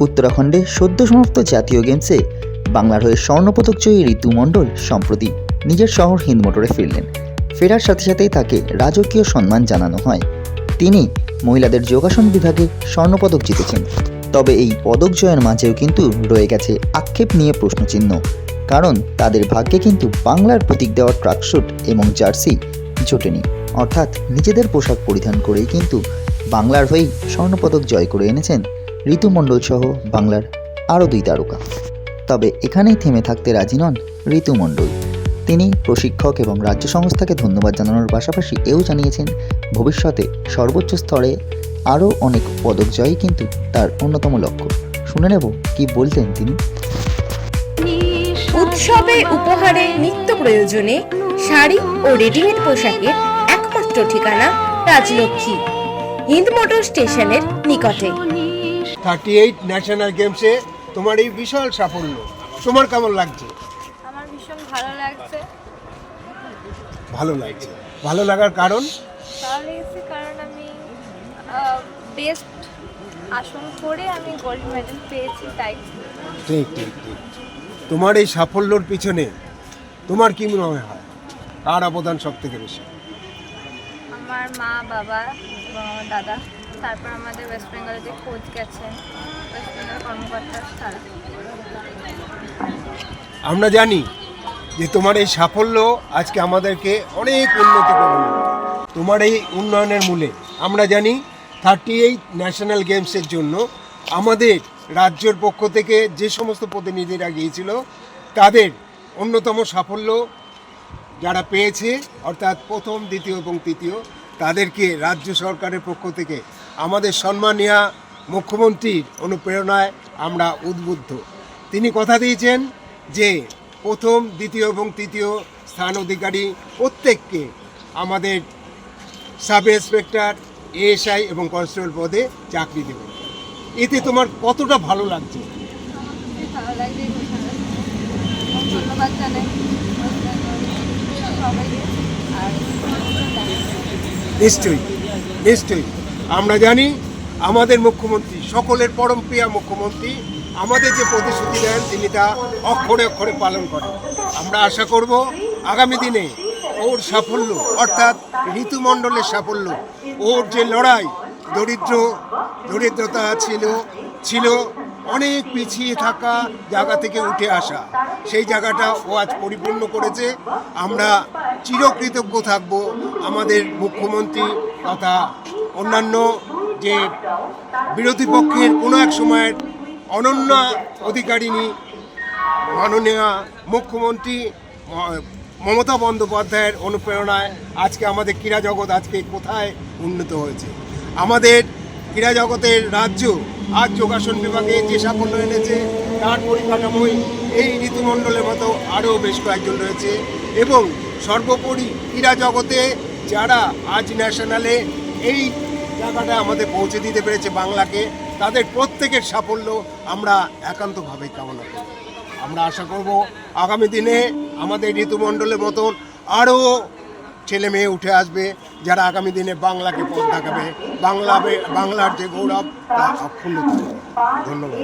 উত্তরাখণ্ডে সদ্য সমাপ্ত জাতীয় গেমসে বাংলার হয়ে স্বর্ণপদক জয়ী ঋতু মণ্ডল সম্প্রতি নিজের শহর হিন্দমোটরে ফিরলেন। ফেরার সাথে সাথেই তাকে রাজকীয় সম্মান জানানো হয়। তিনি মহিলাদের যোগাসন বিভাগে স্বর্ণপদক জিতেছেন। তবে এই পদক জয়ের মাঝেও কিন্তু রয়ে গেছে আক্ষেপ নিয়ে প্রশ্নচিহ্ন। কারণ তাদের ভাগ্যে কিন্তু বাংলার প্রতীক দেওয়া ট্রাকস্যুট এবং জার্সি জোটেনি। অর্থাৎ নিজেদের পোশাক পরিধান করেই কিন্তু বাংলার হয়েই স্বর্ণপদক জয় করে এনেছেন ঋতু মণ্ডল সহ বাংলার আরও দুই তারকা। তবে এখানেই থেমে থাকতে রাজি নন ঋতু মণ্ডল তিনি প্রশিক্ষক এবং রাজ্য সংস্থাকে ধন্যবাদ জানানোর পাশাপাশি এও জানিয়েছেন, ভবিষ্যতে সর্বোচ্চ স্তরে আরও অনেক পদক জয়ই কিন্তু তার অন্যতম লক্ষ্য। শুনে নেব কি বলতেন তিনি। উৎসবে উপহারে নিত্য প্রয়োজনে শাড়ি ও রেডিমেড পোশাকের একমাত্র ঠিকানা রাজলক্ষ্মী, হিন্দ মোটর স্টেশনের নিকটে। থার্টি এইট ন্যাশনাল গেমসে তোমার এই বিশাল সাফল্য। তোমার কেমন লাগছে? আমার ভীষণ ভালো লাগছে। ভালো লাগছে। ভালো লাগার কারণ? ভালো লেগেছে কারণ আমি বেস্ট আসন করে আমি গোল্ড মেডেল পেয়েছি তাই। ঠিক ঠিক ঠিক। তোমার এই সাফল্যর পিছনে তোমার কি মনে হয়? কার অবদান সব থেকে বেশি? আমার মা বাবা এবং আমার দাদা। তারপর আমাদের ওয়েস্ট বেঙ্গলে যে কোচ গেছেন ওয়েস্ট বেঙ্গল কর্মকর্তা তারা আমরা জানি যে তোমার এই সাফল্য আজকে আমাদেরকে অনেক উন্নতি করবে। তোমার এই উন্নয়নের মূলে আমরা জানি থার্টি এইট ন্যাশনাল গেমসের জন্য আমাদের রাজ্যের পক্ষ থেকে যে সমস্ত প্রতিনিধিরা গিয়েছিল, তাদের অন্যতম সাফল্য যারা পেয়েছে, অর্থাৎ প্রথম, দ্বিতীয় এবং তৃতীয়, তাদেরকে রাজ্য সরকারের পক্ষ থেকে আমাদের সম্মানীয় মুখ্যমন্ত্রীর অনুপ্রেরণায় আমরা উদ্বুদ্ধ। তিনি কথা দিয়েছেন যে প্রথম দ্বিতীয় এবং তৃতীয় স্থান অধিকারী প্রত্যেককে আমাদের সাব ইন্সপেক্টর এএসআই এবং কনস্টেবল পদে চাকরি দেবে এতে তোমার কতটা ভালো লাগছে? ধন্যবাদ জানাই। নিশ্চয়ই নিশ্চয়ই। আমরা জানি আমাদের মুখ্যমন্ত্রী, সকলের পরম প্রিয়া মুখ্যমন্ত্রী, আমাদের যে প্রতিশ্রুতি দেন, তিনি তা অক্ষরে অক্ষরে পালন করেন। আমরা আশা করব আগামী দিনে ওর সাফল্য, অর্থাৎ ঋতুমণ্ডলের সাফল্য, ওর যে লড়াই, দরিদ্র, দরিদ্রতা ছিল ছিল অনেক পিছিয়ে থাকা জায়গা থেকে উঠে আসা। সেই জায়গাটা ও আজ পরিপূর্ণ করেছে। আমরা চিরকৃতজ্ঞ থাকব আমাদের মুখ্যমন্ত্রী তথা অন্যান্য যে বিরোধী পক্ষের কোনো এক সময়ের অনন্য অধিকারিণী মাননীয় মুখ্যমন্ত্রী মমতা বন্দ্যোপাধ্যায়ের অনুপ্রেরণায় আজকে আমাদের ক্রীড়া জগৎ আজকে কোথায় উন্নত হয়েছে। আমাদের ক্রীড়া জগতের রাজ্য আজ যোগাসন বিভাগে যে সাফল্য এনেছে, তার পরিকাঠামোই এই ঋতুমণ্ডলের মতো আরও বেশ কয়েকজন রয়েছে এবং সর্বোপরি ক্রীড়া জগতে যারা আজ ন্যাশনালে এই জায়গাটা আমাদের পৌঁছে দিতে পেরেছে বাংলাকে, তাদের প্রত্যেকের সাফল্য আমরা একান্তভাবে কামনা করি। আমরা আশা করব আগামী দিনে আমাদের ঋতুমণ্ডলের মতন আরও ছেলে মেয়ে উঠে আসবে, যারা আগামী দিনে বাংলাকে পথ দেখাবে। বাংলা বাংলার যে গৌরব, তা অক্ষুণ্ণ ধন্যবাদ।